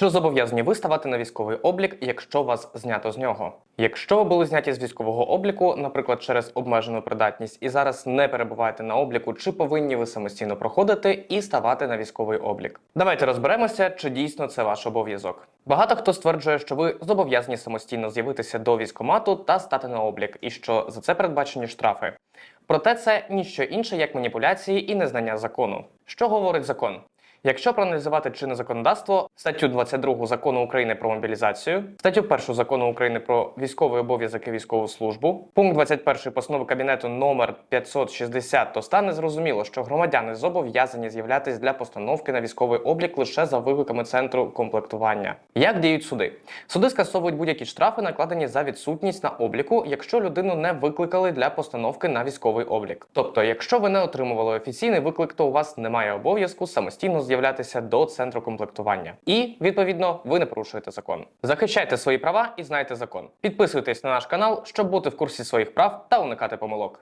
Чи зобов'язані ви ставати на військовий облік, якщо вас знято з нього? Якщо ви були зняті з військового обліку, наприклад, через обмежену придатність, і зараз не перебуваєте на обліку, чи повинні ви самостійно проходити і ставати на військовий облік? Давайте розберемося, чи дійсно це ваш обов'язок. Багато хто стверджує, що ви зобов'язані самостійно з'явитися до військкомату та стати на облік, і що за це передбачені штрафи. Проте це ніщо інше, як маніпуляції і незнання закону. Що говорить закон? Якщо проаналізувати чинне законодавство, статтю 22 закону України про мобілізацію, статтю 1 закону України про військовий обов'язок і військову службу, пункт 21 постанови кабінету номер 560, то стане зрозуміло, що громадяни зобов'язані з'являтись для постановки на військовий облік лише за викликами центру комплектування. Як діють суди? Суди скасовують будь-які штрафи, накладені за відсутність на обліку, якщо людину не викликали для постановки на військовий облік. Тобто, якщо ви не отримували офіційний виклик, то у вас немає обов'язку самостійно з'являтися до центру комплектування. І відповідно ви не порушуєте закон. Захищайте свої права і знайте закон. Підписуйтесь на наш канал, щоб бути в курсі своїх прав та уникати помилок.